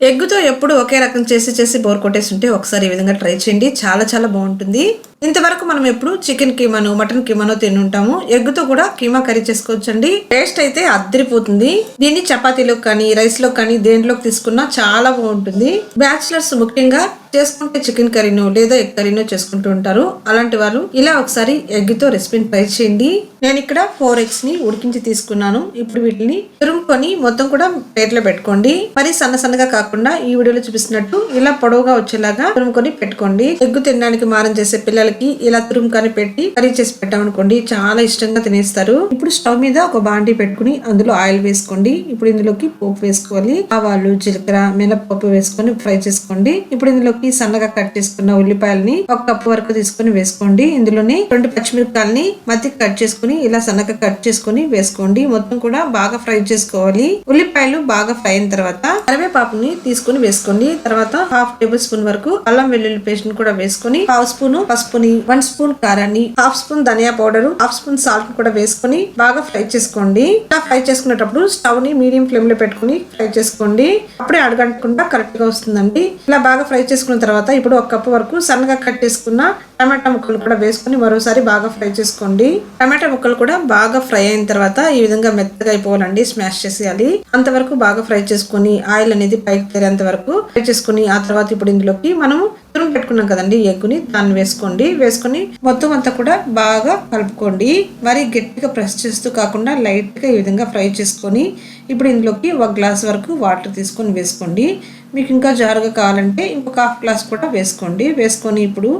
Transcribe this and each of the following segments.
ఎగ్గుతో ఎప్పుడు ఒకే రకం చేసి చేసి బోర్ కొట్టేసి ఉంటే ఒకసారి ఈ విధంగా ట్రై చేయండి. చాలా చాలా బాగుంటుంది. ఇంతవరకు మనం ఎప్పుడు చికెన్ కీమాను మటన్ కీమాను తిని ఉంటాము ఎగ్తో కూడా కీమా కర్రీ చేసుకోవచ్చండి. టేస్ట్ అయితే అద్దరిపోతుంది. దీన్ని చపాతీలో కానీ రైస్లో కానీ దేంట్లోకి తీసుకున్నా చాలా బాగుంటుంది. బ్యాచిలర్స్ ముఖ్యంగా చేసుకుంటే చికెన్ కర్రీనో లేదా ఎగ్ కర్రీనో చేసుకుంటూ ఉంటారు. అలాంటి వారు ఇలా ఒకసారి ఎగ్తో రెసిపీని ట్రై చేయండి. నేను ఇక్కడ ఫోర్ ఎగ్స్ని ఉడికించి తీసుకున్నాను. ఇప్పుడు వీటిని తురుముకొని మొత్తం కూడా ప్లేట్లో పెట్టుకోండి. మరి సన్న సన్నగా కాకుండా ఈ వీడియోలో చూపిస్తున్నట్టు ఇలా పొడవుగా వచ్చేలాగా తురుముకొని పెట్టుకోండి. ఎగ్గు తినడానికి మారం చేసే పిల్లలు పిల్లలకి ఇలా తురుముకాని పెట్టి కర్రీ చేసి పెట్టామనుకోండి చాలా ఇష్టంగా తినేస్తారు. ఇప్పుడు స్టవ్ మీద ఒక బాండి పెట్టుకుని అందులో ఆయిల్ వేసుకోండి. ఇప్పుడు ఇందులోకి పోపు వేసుకోవాలి. ఆవాలు జీలకర్ర మినపప్పు వేసుకొని ఫ్రై చేసుకోండి. ఇప్పుడు ఇందులోకి సన్నగా కట్ చేసుకున్న ఉల్లిపాయలని ఒక కప్పు వరకు తీసుకొని వేసుకోండి. ఇందులోని రెండు పచ్చిమిరపకాయలని మధ్య కట్ చేసుకుని ఇలా సన్నగా కట్ చేసుకుని వేసుకోండి. మొత్తం కూడా బాగా ఫ్రై చేసుకోవాలి. ఉల్లిపాయలు బాగా ఫ్రై అయిన తర్వాత కరివేపాకుని తీసుకుని వేసుకోండి. తర్వాత హాఫ్ టేబుల్ స్పూన్ వరకు అల్లం వెల్లుల్లి పేస్ట్ కూడా వేసుకొని హాఫ్ స్పూన్ వేసుకుని వన్ స్పూన్ కారాన్ని half spoon dhania powder half spoon salt కూడా వేసుకొని బాగా ఫ్రై చేసుకోండి. ఇలా ఫ్రై చేసుకునేటప్పుడు స్టవ్ని మీడియం ఫ్లేమ్లో పెట్టుకుని ఫ్రై చేసుకోండి. అప్పుడే అడగంటకుండా కరెక్ట్గా వస్తుందండి. ఇలా బాగా ఫ్రై చేసుకున్న తర్వాత ఇప్పుడు ఒక కప్పు వరకు సన్నగా కట్ చేసుకున్న టమాటా ముక్కలు కూడా వేసుకొని మరోసారి బాగా ఫ్రై చేసుకోండి. టమాటా ముక్కలు కూడా బాగా ఫ్రై అయిన తర్వాత ఈ విధంగా మెత్తగా అయిపోవాలండి స్మాష్ చేసేయాలి. అంతవరకు బాగా ఫ్రై చేసుకొని ఆయిల్ అనేది పైకి తేరేంత వరకు ఫ్రై చేసుకుని ఆ తర్వాత ఇప్పుడు ఇందులోకి మనం తురుము పెట్టుకున్నాం కదండి ఎగ్గుని. దాన్ని వేసుకోండి. వేసుకొని మొత్తం అంతా కూడా బాగా కలుపుకోండి. మరి గట్టిగా ప్రెస్ చేస్తూ కాకుండా లైట్గా ఈ విధంగా ఫ్రై చేసుకొని ఇప్పుడు ఇందులోకి ఒక గ్లాస్ వరకు వాటర్ తీసుకొని వేసుకోండి. మీకు ఇంకా జారుగా కావాలంటే ఇంకొక హాఫ్ గ్లాస్ కూడా వేసుకోండి. వేసుకొని ఇప్పుడు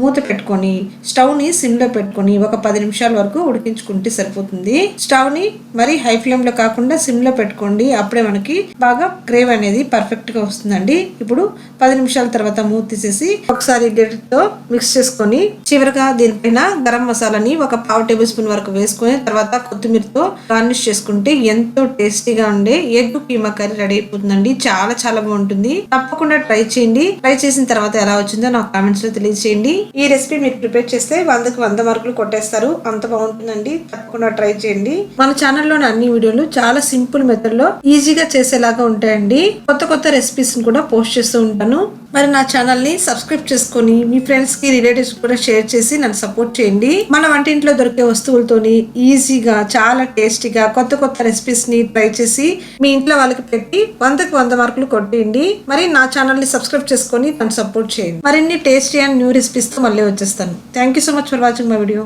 మూత పెట్టుకొని స్టవ్ని సిమ్లో పెట్టుకొని ఒక పది నిమిషాల వరకు ఉడికించుకుంటే సరిపోతుంది. స్టవ్ని మరి హై ఫ్లేమ్లో కాకుండా సిమ్లో పెట్టుకోండి. అప్పుడే మనకి బాగా గ్రేవ్ అనేది పర్ఫెక్ట్గా వస్తుందండి. ఇప్పుడు పది నిమిషాల తర్వాత మూత తీసేసి ఒకసారి గరిటతో మిక్స్ చేసుకొని చివరిగా దీనిపైన గరం మసాలాని ఒక పావు టేబుల్ స్పూన్ వరకు వేసుకొని తర్వాత కొత్తిమీరతో గార్నిష్ చేసుకుంటే ఎంతో టేస్టీగా ఉండే ఎగ్ కీమా కర్రీ రెడీ అయిపోతుందండి. చాలా చాలా బాగుంటుంది. తప్పకుండా ట్రై చేయండి. ట్రై చేసిన తర్వాత ఎలా వచ్చిందో నాకు కామెంట్స్లో తెలియజేయండి. ఈ రెసిపీ మీరు ప్రిపేర్ చేస్తే వందకు వంద మార్కులు కొట్టేస్తారు. అంత బాగుంటుందండి. తప్పకుండా ట్రై చేయండి. మన ఛానల్లోని అన్ని వీడియోలు చాలా సింపుల్ మెథడ్లో ఈజీగా చేసేలాగా ఉంటాయండి. కొత్త కొత్త రెసిపీస్ కూడా పోస్ట్ చేస్తూ ఉంటాను. మరి నా ఛానల్ని సబ్స్క్రైబ్ చేసుకొని మీ ఫ్రెండ్స్కి రిలేటివ్స్ కూడా షేర్ చేసి నన్ను సపోర్ట్ చేయండి. మన వంటింట్లో దొరికే వస్తువులతోని ఈజీగా చాలా టేస్టీగా కొత్త కొత్త రెసిపీస్ని ట్రై చేసి మీ ఇంట్లో వాళ్ళకి పెట్టి వందకి వంద మార్కులు కొట్టేయండి. మరి నా ఛానల్ని సబ్స్క్రైబ్ చేసుకొని నన్ను సపోర్ట్ చేయండి. మరిన్ని టేస్టీ అండ్ న్యూ రెసిపీస్తో మళ్ళీ వచ్చేస్తాను. Thank you so much for watching my video